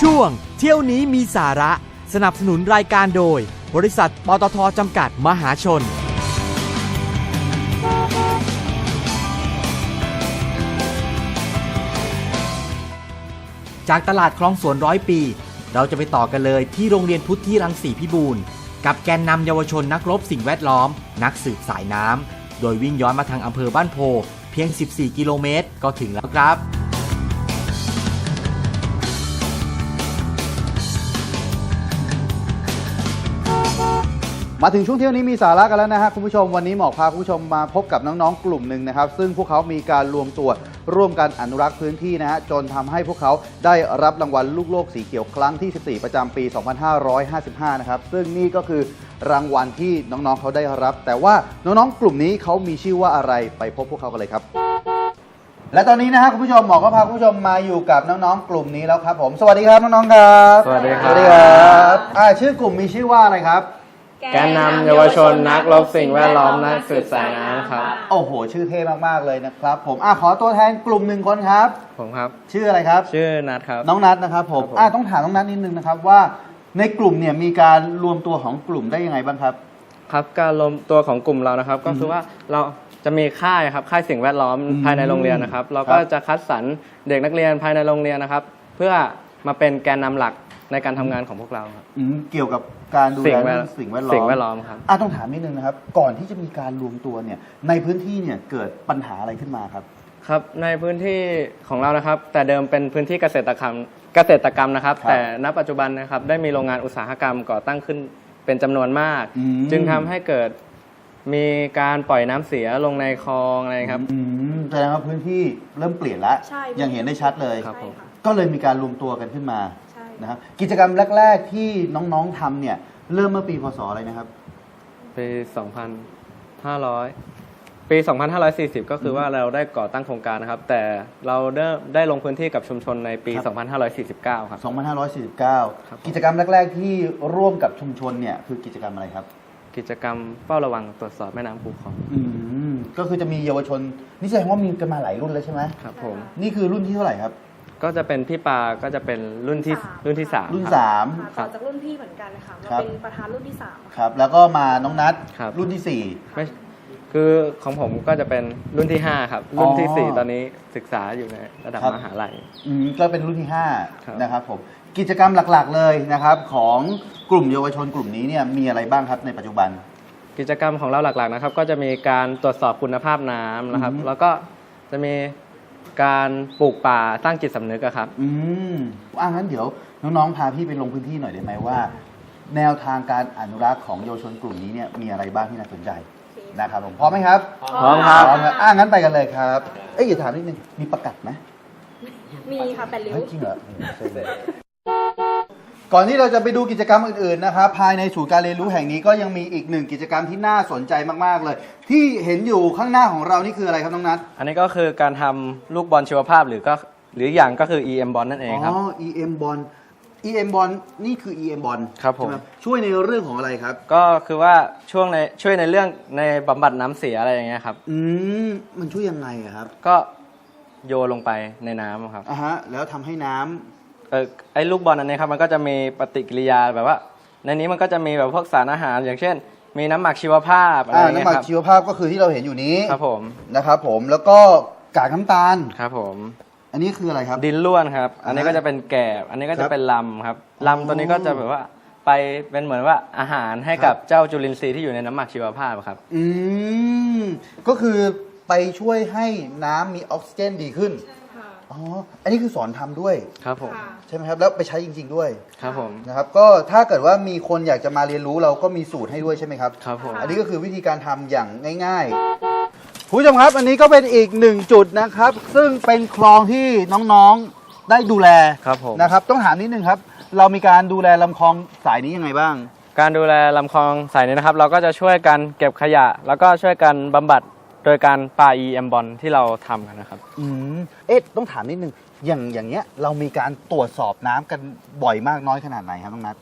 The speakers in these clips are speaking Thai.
ช่วง เที่ยวนี้มีสาระ สนับสนุนรายการโดย บริษัทปตทจำกัดมหาชน จากตลาดคลองสวนร้อยปี เราจะไปต่อกันเลยที่โรงเรียนพุทธิรังสีพิบูรณ์กับแกนนำเยาวชนนักรบสิ่งแวดล้อม นักสืบสายน้ำโดยวิ่งย้อนมาทางอำเภอบ้านโพ เพียง 14 กิโลเมตรก็ถึงแล้วครับ มาถึงช่วงเที่ยวนี้มีสาระกันแล้วนะฮะคุณผู้ชมวันนี้หมอกพาคุณผู้ชมมาพบกับน้องๆกลุ่มหนึ่งนะครับ ซึ่งพวกเขามีการรวมตัวร่วมกันอนุรักษ์พื้นที่นะฮะจนทำให้พวกเขาได้รับรางวัลลูกโลกสีเขียวครั้งที่ 14 ประจำปี 2555 นะครับ ซึ่งนี่ก็คือรางวัลที่น้องๆเขาได้รับ แต่ว่าน้องๆกลุ่มนี้เขามีชื่อว่าอะไรไปพบพวกเขากันเลยครับ และตอนนี้นะฮะคุณผู้ชมหมอก็พาคุณผู้ชมมาอยู่กับน้องๆกลุ่มนี้แล้วครับผมสวัสดีครับน้องๆครับสวัสดีครับสวัสดีครับอ่าชื่อกลุ่มมีชื่อว่าอะไรครับ แกนนำเยาวชนนักรบสิ่งแวดล้อมนักสืบสายน้ำครับ โอ้โห ชื่อเท่มาก ๆ เลยนะครับ ผมอะขอตัวแทนกลุ่มหนึ่งคนครับ ผมครับ ชื่ออะไรครับ ชื่อนัทครับ น้องนัทนะครับผมครับผมอะต้องถามน้องนัทนิดนึงนะครับว่าในกลุ่มเนี่ยมีการรวมตัวของกลุ่มได้ยังไงบ้างครับ ครับการรวมตัวของกลุ่มเรานะครับ ก็คือว่าเราจะมีค่ายครับค่ายสิ่งแวดล้อมอืมภายในโรงเรียนนะครับ เราครัก็บจะคัดสรรเด็กนักเรียนภายในโรงเรียนนะครับ เพื่อ มาเป็นแกนนำหลักในการทำงานของพวกเราครับ อืมเกี่ยวกับการดูสิ่แลงแวดเรื่องสิ่งแวดล้อมสิ่งแวดล้อมครับ อะต้องถามนิดนึงนะครับ ก่อนที่จะมีการรวมตัวเนี่ย ในพื้นที่เนี่ยเกิดปัญหาอะไรขึ้นมาครับ ครับในพื้นที่ของเรานะครับ แต่เดิมเป็นพื้นที่เกษตรกรรมเกษตรกรรมนะครับ ครับแต่ณปัจจุบันนะครับได้มีโรงงานอุตสาหกรรมก่อตั้งขึ้นเป็นจำนวนมาก อืม จึงทำให้เกิดมีการปล่อยน้ำเสียลงในคลองอะไรครับ อืมแสดงว่าพื้นที่เริ่มเปลี่ยนแล้วใช่ อย่างเห็นได้ชัดเลย ครับ ใช่ค่ะ ก็เลยมีการรวมตัวกันขึ้นมาใช่ นะครับกิจกรรมแรก ๆ ที่น้องๆทำเนี่ย เริ่มเมื่อปีพศอะไรนะครับ ปี2,500 ปี 2,540 ก็คือว่าเราได้ก่อตั้งโครงการนะครับ แต่เราได้ได้ลงพื้นที่กับชุมชนในปี ครับ 2,549 ครับ2549ครับผมกิจกรรมแรก ๆ ที่ร่วมกับชุมชนเนี่ยคือกิจกรรมอะไรครับ กิจกรรมเฝ้าระวังตรวจสอบแม่น้ำคูคลองอืมก็คือจะมีเยาวชน นี่แสดงว่ามีกันมาหลายรุ่นแล้วใช่ไหมครับผม นี่คือรุ่นที่เท่าไหร่ครับ ก็จะเป็นพี่ปาก็จะเป็นรุ่นที่รุ่นที่สามรุ่น ครับสามค่ะต่อจากรุ่นพี่เหมือนกันนะคะมาครับ เป็นประธานรุ่นที่สามค่ะ ครับ แล้วก็มาน้องนัทครับ รุ่นที่สี่ ไม่คือของผมก็จะเป็นรุ่นที่ 5 ครับ รุ่นที่อ๋อ4ตอนนี้ศึกษาอยู่ในระดับครับ มหาลัยอืมก็เป็นรุ่นที่ห้าครับนะครับผมกิจกรรมหลักๆเลยนะครับ ของกลุ่มเยาวชนกลุ่มนี้เนี่ยมีอะไรบ้างครับในปัจจุบัน กิจกรรมของเราหลักๆนะครับ ก็จะมีการตรวจสอบคุณภาพน้ำนะครับ อือฮึแล้วก็จะมี การปลูกป่าสร้างจิตสำนึกอะครับ อืมอะงั้นเดี๋ยวน้องๆ พาพี่ไปลงพื้นที่หน่อยได้ไหมว่า แนวทางการอนุรักษ์ของเยาวชนกลุ่มนี้เนี่ยมีอะไรบ้างที่น่าสนใจนะครับผมพร้อมไหมครับพร้อมครับ พร้อมครับอะงั้นไปกันเลยครับ เอ้ยอย่าถามนิดนึงมีประกัดไหมมีค่ะแปดริ้ว เฮ้ยจริงเหรออืมเซ็งเลย ก่อนที่เราจะไปดูกิจกรรมอื่นๆนะครับภายในศูนย์การเรียนรู้แห่งนี้ก็ยังมีอีกหนึ่งกิจกรรมที่น่าสนใจมากๆเลย ที่เห็นอยู่ข้างหน้าของเรานี่คืออะไรครับน้องนัทอันนี้ก็คือการทำลูกบอลชีวภาพหรือก็หรืออย่างก็คือ EM บอลนั่นเองครับ อ๋อ EM Bond EM Bond นี่คือ EM Bond ครับผม ใช่ไหช่วยในเรื่องของอะไรครับ ก็คือว่าช่วงในช่วยในเรื่องในบำบัดน้ำเสียอะไรอย่างเงี้ยครับ อืมมันช่วยยังไงอะครับก็โยนลงไปในน้ำครับ อะฮะแล้วทำให้น้ำ เออไอ้ลูกบอลอันนี้ครับมันก็จะมีปฏิกิริยาแบบว่า ในนี้มันก็จะมีแบบพวกสารอาหาร อย่างเช่น มีน้ำหมักชีวภาพอะไรออ่าย่างเงี้น้ำยหมักครับชีวภาพก็คือที่เราเห็นอยู่นี้ครับผมนะครับผมแล้วก็กากน้ำตาล ครับผม อันนี้คืออะไรครับ ดินล้วนครับ อันนี้อ่าฮะก็จะเป็นแกบ อันนี้ก็ครัจะบเป็นลำครับอ๋อลำตัวนี้ก็จะแบบว่าไปเป็นเหมือนว่าอาหารให้กับครับ เจ้าจุลินทรีย์ที่อยู่ในน้ำหมักชีวภาพครับ อืมก็คือไปช่วยให้น้ำมีออกซิเจนดีขึ้นค่ะ อ๋อ อันนี้คือสอนทำด้วย ครับผม ค่ะ ใช่ไหมครับ แล้วไปใช้จริง ๆด้วยครับผม นะครับ ก็ถ้าเกิดว่ามีคนอยากจะมาเรียนรู้เราก็มีสูตรให้ด้วยใช่ไหมครับ ครับผม อันนี้ก็คือวิธีการทำอย่างง่ายๆคุณผู้ชมครับอันนี้ก็เป็นอีกหนึ่งจุดนะครับ ซึ่งเป็นคลองที่น้องๆได้ดูแลครับผม นะครับต้องถามนิดนึงครับ เรามีการดูแลลำคลองสายนี้ยังไงบ้าง การดูแลลำคลองสายนี้นะครับ เราก็จะช่วยกันเก็บขยะ แล้วก็ช่วยกันบำบัด โดยการปา EM บอลที่เราทำกันนะครับ อืมเอ๊ะต้องถามนิดนึงอย่างอย่างเงี้ยเรามีการตรวจสอบน้ำกันบ่อยมากน้อยขนาดไหนครับน้องนัท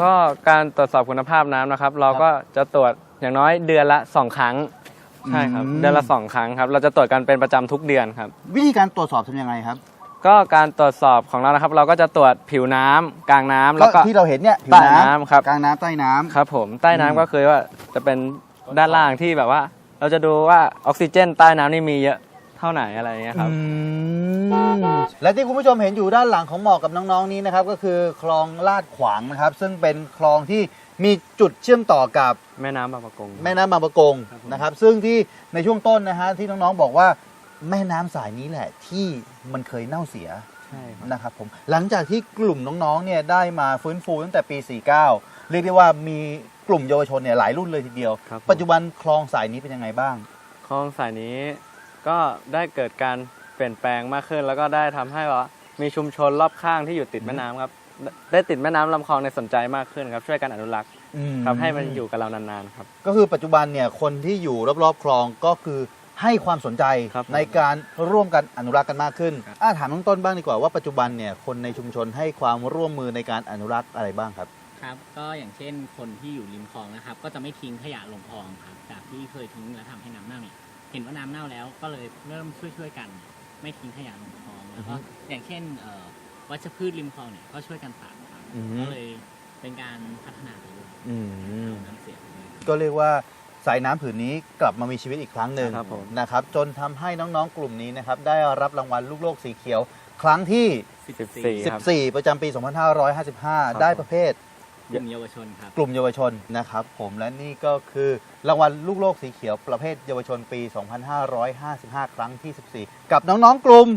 ก็การตรวจสอบคุณภาพน้ำนะครับ เราก็จะตรวจอย่างน้อยเดือนละสองครั้งใช่ครับอืม เดือนละสองครั้งครับ เราจะตรวจกันเป็นประจำทุกเดือนครับ วิธีการตรวจสอบทำยังไงครับก็การตรวจสอบของเรานะครับ เราก็จะตรวจผิวน้ำกลางน้ำก็แล้วก็ ที่เราเห็นเนี่ยผิวใต้น้ำครับ กลางน้ำใต้น้ำ ครับผมใต้น้ำอืม ก็คือว่าจะเป็นด้านล่างที่แบบว่า เราจะดูว่าออกซิเจนใต้น้ำนี่มีเยอะเท่าไหนอะไรอย่างเงี้ยครับ อืมและที่คุณผู้ชมเห็นอยู่ด้านหลังของหมอกกับน้องๆนี้นะครับก็คือคลองลาดขวางนะครับ ซึ่งเป็นคลองที่มีจุดเชื่อมต่อกับแม่น้ำบางประกง แม่น้ำบางประกงครับผม นะครับ ซึ่งที่ในช่วงต้นนะฮะที่น้องๆบอกว่าแม่น้ำสายนี้แหละที่มันเคยเน่าเสีย ใช่ครับ นะครับผมหลังจากที่กลุ่มน้องๆเนี่ยได้มาฟื้นฟูตั้งแต่ปี 49 เรียกได้ว่ามี กลุ่มเยาวชนเนี่ยหลายรุ่นเลยทีเดียว ครับผม ปัจจุบันคลองสายนี้เป็นยังไงบ้าง คลองสายนี้ก็ได้เกิดการเปลี่ยนแปลงมากขึ้น แล้วก็ได้ทำให้ว่ามีชุมชนรอบข้างที่อยู่ติดแม่น้ำครับได้ติดแม่น้ำลำคลองในยสนใจมากขึ้นครับ ช่วยกันอนุรักษ์ทำให้มันอยู่กับเรานานๆครับ ก็คือปัจจุบันเนี่ยคนที่อยู่รอบๆคลองก็คือให้ความสนใจครับผม ในการร่วมกันอนุรักษ์กันมากขึ้นครับอะถามน้องต้นบ้างดีกว่าว่าปัจจุบันเนี่ยคนในชุมชนให้ความร่วมมือในการอนุรักษ์อะไรบ้างครับ ครับ ก็อย่างเช่นคนที่อยู่ริมคลองนะครับ ก็จะไม่ทิ้งขยะลงคลองครับ จากที่เคยทิ้งแล้วทำให้น้ำเน่าเนี่ย เห็นว่าน้ำเน่าแล้วก็เลยเริ่มช่วยๆกัน ไม่ทิ้งขยะลงคลอง แล้วก็อย่างเช่นเอ่อวัชพืชริมคลองเนี่ยก็ช่วยกันตัดครับอือฮึ ก็เลยเป็นการพัฒนาไปด้วยอืมน้ำเสียไปด้วย ก็เรียกว่าสายน้ำผืนนี้กลับมามีชีวิตอีกครั้งหนึ่งครับผม นะครับ จนทำให้น้องๆกลุ่มนี้นะครับ ได้รับรางวัลลูกโลกสีเขียว ครั้งที่14ครับ 14 ประจำปี 2555 ได้ประเภท กลุ่มเยาวชนครับ กลุ่มเยาวชนนะครับผมและนี่ก็คือรางวัลลูกโลกสีเขียวประเภทเยาวชนปี 2555 ครั้งที่ 14 กับน้องๆกลุ่ม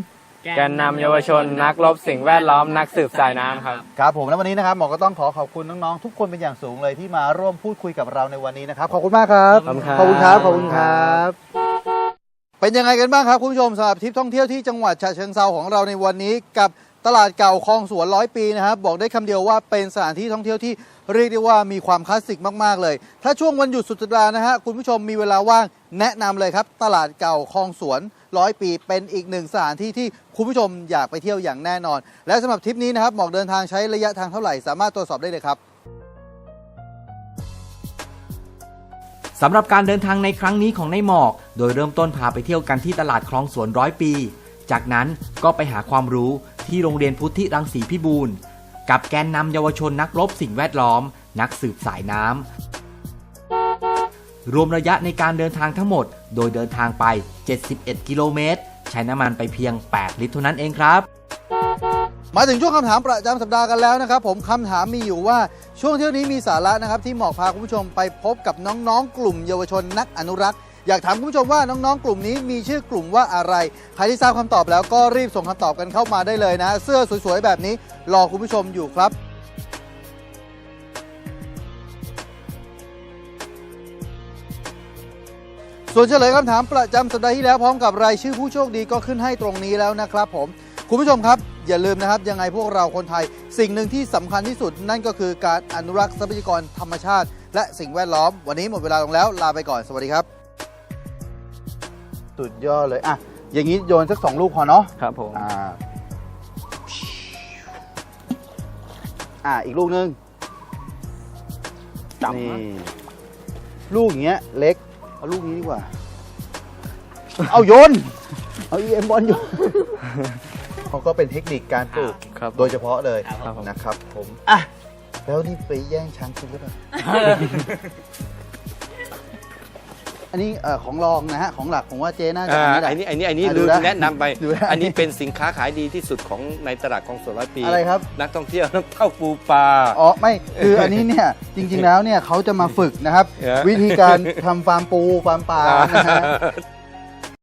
แกนนำเยาวชนนักรบสิ่งแวดล้อมนักสืบสายน้ำครับครับผมและวันนี้นะครับหมอก็ต้องขอขอบคุณน้องๆทุกคนเป็นอย่างสูงเลยที่มาร่วมพูดคุยกับเราในวันนี้นะครับขอบคุณมากครับขอบคุณครับขอบคุณครับขอบคุณครับเป็นยังไงกันบ้างครับคุณผู้ชมสำหรับทริปท่องเที่ยวที่จังหวัดฉะเชิงเซาของเราในวันนี้กับ ตลาดเก่าคลองสวนร้อยปีนะครับ บอกได้คำเดียวว่าเป็นสถานที่ท่องเที่ยวที่เรียกได้ว่ามีความคลาสสิกมาก ๆ เลย ถ้าช่วงวันหยุดสุดสัปดาห์นะฮะคุณผู้ชมมีเวลาว่างแนะนำเลยครับ ตลาดเก่าคลองสวนร้อยปี เป็นอีกหนึ่งสถานที่ที่คุณผู้ชมอยากไปเที่ยวอย่างแน่นอน และสำหรับทริปนี้นะครับหมอกเดินทางใช้ระยะทางเท่าไหร่สามารถตรวจสอบได้เลยครับสำหรับการเดินทางในครั้งนี้ของนายหมอก โดยเริ่มต้นพาไปเที่ยวกันที่ตลาดคลองสวนร้อยปี จากนั้นก็ไปหาความรู้ ที่โรงเรียนพุทธิรังสีพิบูรณ์ กับแกนนำเยาวชนนักรบสิ่งแวดล้อม นักสืบสายน้ำรวมระยะในการเดินทางทั้งหมด โดยเดินทางไป 71 กิโลเมตร ใช้น้ำมันไปเพียง 8 ลิตรเท่านั้นเองครับ มาถึงช่วงคำถามประจำสัปดาห์กันแล้วนะครับ ผมคำถามมีอยู่ว่าช่วงเที่ยวนี้มีสาระนะครับที่หมอกพาคุณผู้ชมไปพบกับน้องๆ กลุ่มเยาวชนนักอนุรักษ์ อยากถามคุณผู้ชมว่าน้องๆ กลุ่มนี้มีชื่อกลุ่มว่าอะไร ใครที่ทราบคำตอบแล้วก็รีบส่งคำตอบกันเข้ามาได้เลยนะ เสื้อสวยๆ แบบนี้รอคุณผู้ชมอยู่ครับส่วนเฉลยคำถามประจำสัปดาห์ที่แล้วพร้อมกับรายชื่อผู้โชคดีก็ขึ้นให้ตรงนี้แล้วนะครับผม คุณผู้ชมครับ อย่าลืมนะครับ ยังไงพวกเราคนไทย สิ่งหนึ่งที่สำคัญที่สุด นั่นก็คือการอนุรักษ์ทรัพยากรธรรมชาติ และสิ่งแวดล้อม วันนี้หมดเวลาลงแล้วลาไปก่อนสวัสดีครับ สุดยอดเลยอะอย่างนี้โยนสักสองลูกพอเนาะครับผมอ่าอ่าอีกลูกหนึงจับนี่ลูกอย่างเงี้ยเล็ก เอาลูกนี้ดีกว่า เอาโยน เอาอีเอ็มบอลโยนเขาก็เป็นเทคนิคการปลูกครับโดยเฉพาะเลยครับผมนะครับผมอะแล้วนี่ไปแย่งช้างกินหรือเปล่า อันนี้เอ่อของรองนะฮะของหลักผมว่าเจ๊น่าจะอ่าอันนี้แหละอันนี้อันนี้อันนี้อะดูดูนะแนะนำไป ดูนะอันนี้เป็นสินค้าขายดีที่สุดของในตลาดของสวนร้อยปี อะไรครับ นักท่องเที่ยวน้ำเต้าปูปลา อ๋อไม่คืออันนี้เนี่ยจริงๆแล้วเนี่ยเขาจะมาฝึกนะครับ เออ วิธีการทำฟาร์มปูฟาร์มปลานะฮะ